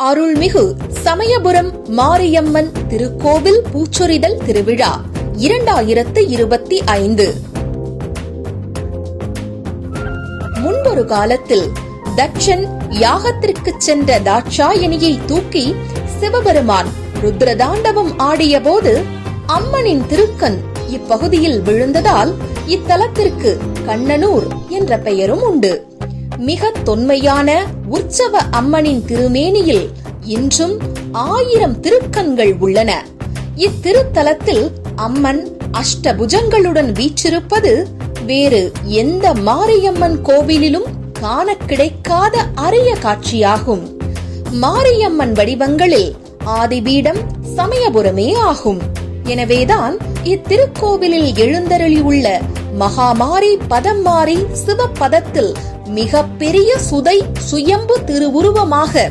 அருள்மிகு சமயபுரம் மாரியம்மன் திருக்கோவில் பூச்சொரிதல் திருவிழா இரண்டாயிரத்து இருபத்தி ஐந்து. முன்பொரு காலத்தில் தட்சன் யாகத்திற்கு சென்ற தாட்சாயணியை தூக்கி சிவபெருமான் ருத்ரதாண்டவம் ஆடியபோது அம்மனின் திருக்கண் இப்பகுதியில் விழுந்ததால் இத்தலத்திற்கு கண்ணனூர் என்ற பெயரும் உண்டு. மிக தொன்மையான உற்சவ அம்மனின் திருமேனியில் இன்றும் ஆயிரம் திருக்கண்கள் உள்ளன. இத்திருத்தலத்தில் அம்மன் அஷ்டபுஜங்களுடன் வீற்றிருப்பது வேறு எந்த மாரியம்மன் கோவிலிலும் காண கிடைக்காத அரிய காட்சியாகும். மாரியம்மன் வடிவங்களில் ஆதிபீடம் சமயபுரமே ஆகும். எனவேதான் இத்திருக்கோவிலில் எழுந்தருளியுள்ள மகாமாரி பதம்மாரி சிவபதத்தில் மிகப்பெரிய சுதை சுயம்பு திருவுருவமாக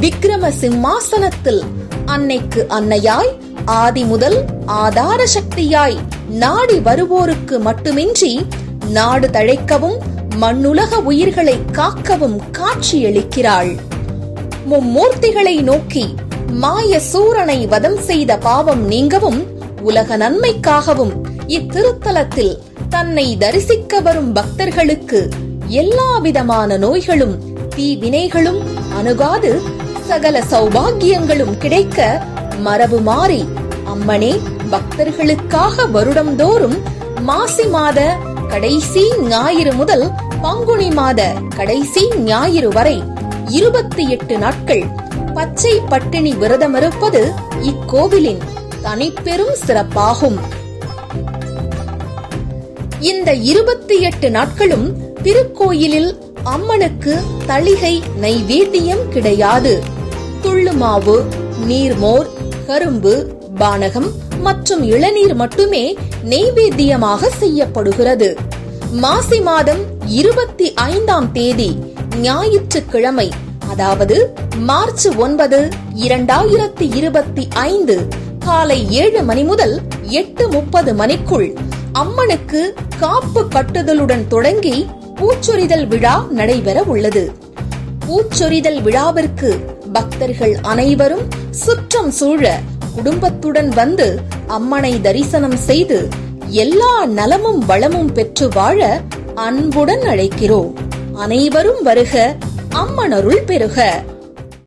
விக்ரம சிம்மாசனத்தில் அன்னைக்கு அன்னையாய் ஆதி முதல் ஆதார சக்தியாய் நாடி வருவோருக்கு மட்டுமின்றி நாடு தழைக்கவும் மண்ணுலக உயிர்களை காக்கவும் காட்சியளிக்கிறாள். மும்மூர்த்திகளை நோக்கி மாய சூரனை வதம் செய்த பாவம் நீங்கவும் உலக நன்மைக்காகவும் இத்திருத்தலத்தில் தன்னை தரிசிக்க வரும் பக்தர்களுக்கு எல்லா விதமான நோய்களும் தீவினைகளும் அணுகாது சகல சௌபாகியங்களும் கிடைக்க மரபு மாறி அம்மனே பக்தர்களுக்காக வருடம்தோறும் மாசி மாத கடைசி ஞாயிறு முதல் பங்குனி மாத கடைசி ஞாயிறு வரை இருபத்தி எட்டு நாட்கள் பச்சை பட்டினி விரதமிருப்பது இக்கோவிலின் தனிப்பெரும் சிறப்பாகும். இந்த இருபத்தி எட்டு நாட்களும் திருக்கோயிலில் அம்மனுக்கு தளிகை நைவேத்தியம் கிடையாது. துள்ளுமாவு நீர்மோர் கரும்பு பானகம் மற்றும் இளநீர் மட்டுமே நெய்வேத்தியமாக செய்யப்படுகிறது. மாசி மாதம் இருபத்தி ஐந்தாம் தேதி ஞாயிற்றுக்கிழமை அதாவது மார்ச் ஒன்பது இரண்டாயிரத்தி இருபத்தி ஐந்து காலை ஏழு மணி முதல் எட்டு முப்பது மணிக்குள் அம்மனுக்கு காப்பு கட்டுதலுடன் தொடங்கி பூச்சொரிதல் விழா நடைபெற உள்ளது. பூச்சொரிதல் விழாவிற்கு பக்தர்கள் அனைவரும் சுற்றம் சூழ குடும்பத்துடன் வந்து அம்மனை தரிசனம் செய்து எல்லா நலமும் வளமும் பெற்று வாழ அன்புடன் அழைக்கிறோம். அனைவரும் வருக அம்மனருள் பெறுக